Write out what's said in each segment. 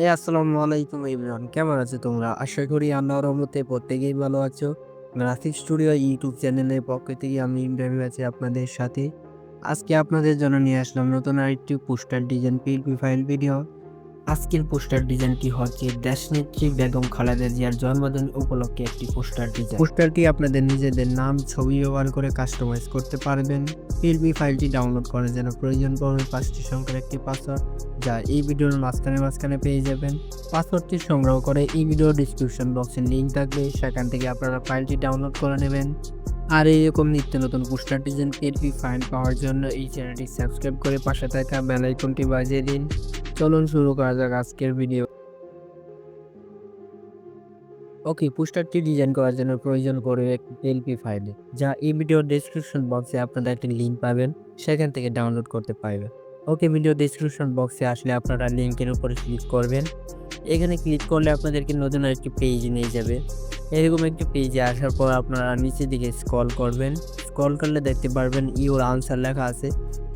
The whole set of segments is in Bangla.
এই আসসালামু আলাইকুম ইমরান, কেমন আছো তোমরা? আশা করি আল্লাহর রহমতে প্রত্যেকেই ভালো আছো। গ্রাফিক স্টুডিও ইউটিউব চ্যানেলের পক্ষ থেকে আমি ইমরান আছি আপনাদের সাথে। আজকে আপনাদের জন্য নিয়ে আসলাম নতুন আরেকটি poster design PLP file video আজকের পোস্টার ডিজাইনটি হচ্ছে? দেশনেত্রী বেগম খালেদা জিয়ার জন্মদিন উপলক্ষে একটি পোস্টার ডিজাইন। পোস্টারটি আপনাদের নিজেদের নাম, ছবি ব্যবহার করে কাস্টমাইজ করতে পারবেন। পিএলপি ফাইলটি ডাউনলোড করার জন্য প্রয়োজন পড়বে পাঁচটি সংখ্যার একটি পাসওয়ার্ড, যা এই ভিডিওর মাঝখানে মাঝখানে পেয়ে যাবেন। পাসওয়ার্ডটি সংগ্রহ করে এই ভিডিও ডিসক্রিপশন বক্সে লিঙ্ক থাকবে। সেখান থেকে আপনারা ফাইলটি ডাউনলোড করে নেবেন। আর এইরকম নিত্য নতুন পোস্টার ডিজাইন পিএলপি ফাইল পাওয়ার জন্য এই চ্যানেলটি সাবস্ক্রাইব করে পাশে থাকা বেল আইকনটি বাজিয়ে দিন। চলুন শুরু করা যাক আজকের ভিডিও ওকে পোস্টারটি ডিজাইন করার জন্য প্রয়োজন পড়বে একটি পিএলপি ফাইলে যা এই ভিডিওর ডেসক্রিপশন বক্সে আপনারা একটি লিঙ্ক পাবেন, সেখান থেকে ডাউনলোড করতে পারবেন। ওকে ভিডিও ডেসক্রিপশন বক্সে আসলে আপনারা লিঙ্কের উপরে ক্লিক করবেন। এখানে ক্লিক করলে আপনাদেরকে নতুন একটি পেজ নিয়ে যাবে। এরকম একটি পেজে আসার পর আপনারা নিচের দিকে স্ক্রল করবেন। স্ক্রল করলে দেখতে পারবেন ইউর আনসার লেখা আছে।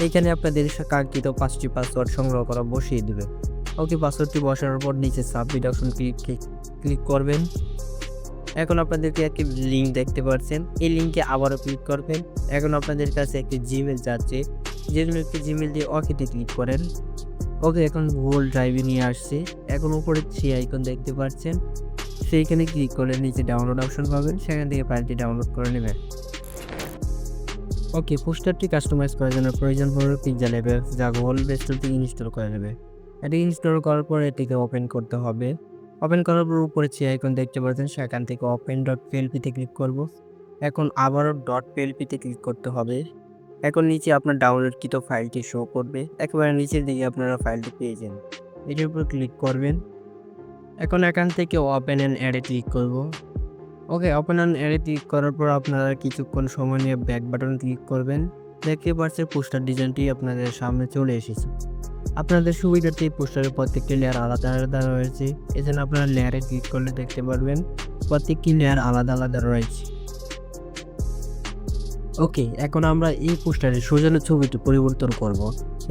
এখানে আপনাদের কাঙ্ক্ষিত পাঁচটি পাসওয়ার্ড সংগ্রহ করা বসিয়ে দেবে। ওকে পাসওয়ার্ডটি বসানোর পর নিচে সাবমিট অপশন ক্লিক ক্লিক করবেন। এখন আপনাদেরকে একটি লিঙ্ক দেখতে পাচ্ছেন। এই লিঙ্কে আবারও ক্লিক করবেন। এখন আপনাদের কাছে একটি জিমেল যাচ্ছে। যেগুলো একটি জিমেল দিয়ে ওকেতে ক্লিক করেন। ওকে এখন গুগল ড্রাইভে নিয়ে আসছে। এখন উপরে থ্রি আইকন দেখতে পাচ্ছেন। সেইখানে ক্লিক করলে নিচে ডাউনলোড অপশন পাবেন সেখান থেকে ফাইলটি ডাউনলোড করে নেবেন ওকে পোস্টারটি কাস্টমাইজ করার জন্য প্রয়োজন পড়বে পিৎজা লেভেল যা গুগল প্লে থেকে ইনস্টল করে নেবে। এটি ইনস্টল করার পর এটিকে ওপেন করতে হবে। ওপেন করার পর উপরে থ্রি আইকন দেখতে পাচ্ছেন, সেখান থেকে ওপেন ডট পিএলপিতে ক্লিক করব। এখন আবারও. ডট পিএলপিতে ক্লিক করতে হবে। এখন নিচে আপনার ডাউনলোডকৃত ফাইলটি শো করবে। একেবারে নিচের দিকে আপনারা ফাইলটি পেয়ে যান। এটির উপর ক্লিক করবেন। এখন এখান থেকে ওপেন অ্যান্ড অ্যাডে ক্লিক করব। ওকে ওপেন অ্যান্ড অ্যাডে ক্লিক করার পর আপনারা কিছুক্ষণ সময় নিয়ে ব্যাক বাটন ক্লিক করবেন। দেখতে পাচ্ছেন পোস্টার ডিজাইনটি আপনাদের সামনে চলে এসেছে। আপনাদের সুবিধার্থে পোস্টারের প্রত্যেকটি লেয়ার আলাদা আলাদা রয়েছে। এছাড়া আপনারা লেয়ারে ক্লিক করলে দেখতে পারবেন, প্রত্যেকটি লেয়ার আলাদা আলাদা রয়েছে। ওকে এখন আমরা এই পোস্টারের সোজানো ছবিটি পরিবর্তন করব।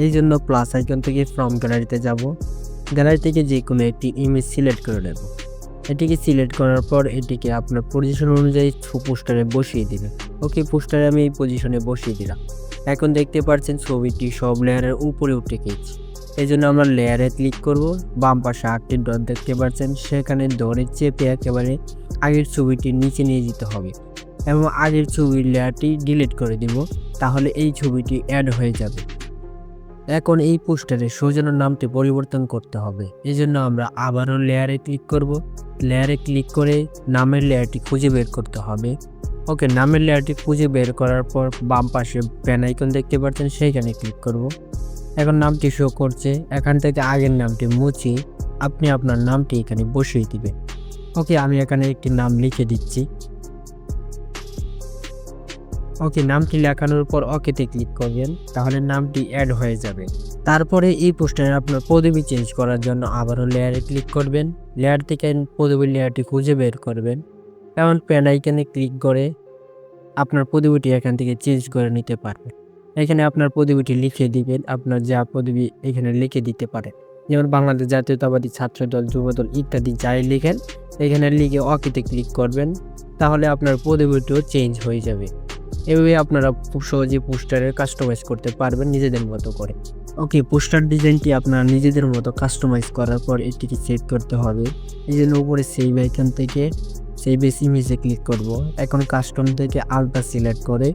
এই জন্য প্লাস আইকন থেকে ফ্রম গ্যালারিতে যাব। গ্যালারি থেকে যে কোনো একটি ইমেজ সিলেক্ট করে নেব। এটিকে সিলেক্ট করার পর এটিকে আপনার পজিশন অনুযায়ী পোস্টারে বসিয়ে দিবেন। ওকে পোস্টারে আমি এই পজিশনে বসিয়ে দিলাম। এখন দেখতে পাচ্ছেন ছবিটি সব লেয়ারের উপরে উঠে গেছে এই জন্য আমরা লেয়ারে ক্লিক করব। বাম পাশে আটটি ডট দেখতে পাচ্ছেন। সেখানে ধরে চেপে একেবারে আগের ছবিটি নিচে নিয়ে যেতে হবে এবং আগের ছবির লেয়ারটি ডিলিট করে দিব। তাহলে এই ছবিটি অ্যাড হয়ে যাবে। এখন এই পোস্টারে সৌজনের নামটি পরিবর্তন করতে হবে। এই জন্য আমরা আবারও লেয়ারে ক্লিক করব। লেয়ারে ক্লিক করে নামের লেয়ারটি খুঁজে বের করতে হবে। ওকে, নামের লেয়ারটি খুঁজে বের করার পর বাম পাশে প্যান আইকন দেখতে পাচ্ছেন, সেইখানে ক্লিক করব। এখন নামটি শো করছে। এখান থেকে আগের নামটি মুছি আপনি আপনার নামটি এখানে বসিয়ে দিবেন। ওকে, আমি এখানে একটি নাম লিখে দিচ্ছি। ওকে নামটি লেখানোর পর ওকেতে ক্লিক করবেন, তাহলে নামটি অ্যাড হয়ে যাবে। তারপরে এই পোস্টারে আপনার পদবি চেঞ্জ করার জন্য আবারও লেয়ারে ক্লিক করবেন। লেয়ার থেকে পদবি লেয়ারটি খুঁজে বের করবেন। এমন প্যান আইকনে ক্লিক করে আপনার পদবিটি এখান থেকে চেঞ্জ করে নিতে পারবেন। এখানে আপনার পদবিটি লিখে দিবেন, আপনার যা পদবি এখানে লিখে দিতে পারেন। যেমন বাংলাদেশ জাতীয়তাবাদী ছাত্র দল, যুবদল ইত্যাদি যাই লিখেন, এখানে লিখে অকিতে ক্লিক করবেন, তাহলে আপনার পদবিটিও চেঞ্জ হয়ে যাবে। এভাবে আপনারা খুব সহজে পোস্টারের কাস্টমাইজ করতে পারবেন নিজেদের মতো করে। ওকে পোস্টার ডিজাইনটি আপনারা নিজেদের মতো কাস্টমাইজ করার পর এটিকে সেভ করতে হবে। এই জন্য উপরে সেভ আইকন থেকে সেই এস ইমেজে ক্লিক করব। এখন কাস্টম থেকে আলট্রা সিলেক্ট করে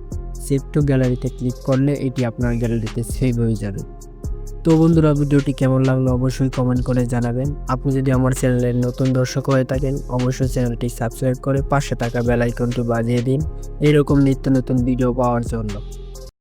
সেভ টু গ্যালারিতে ক্লিক করলে এটি আপনার গ্যালারিতে সেভ হয়ে যাবে। তো বন্ধুরা, ভিডিওটি কেমন লাগল অবশ্যই কমেন্ট করে জানাবেন। আপনি যদি আমার চ্যানেলের নতুন দর্শক হয়ে থাকেন, অবশ্যই চ্যানেলটি সাবস্ক্রাইব করে পাশে থাকা বেল আইকনটি বাজিয়ে দিন। এরকম নিত্য নতুন ভিডিও পাওয়ার জন্য।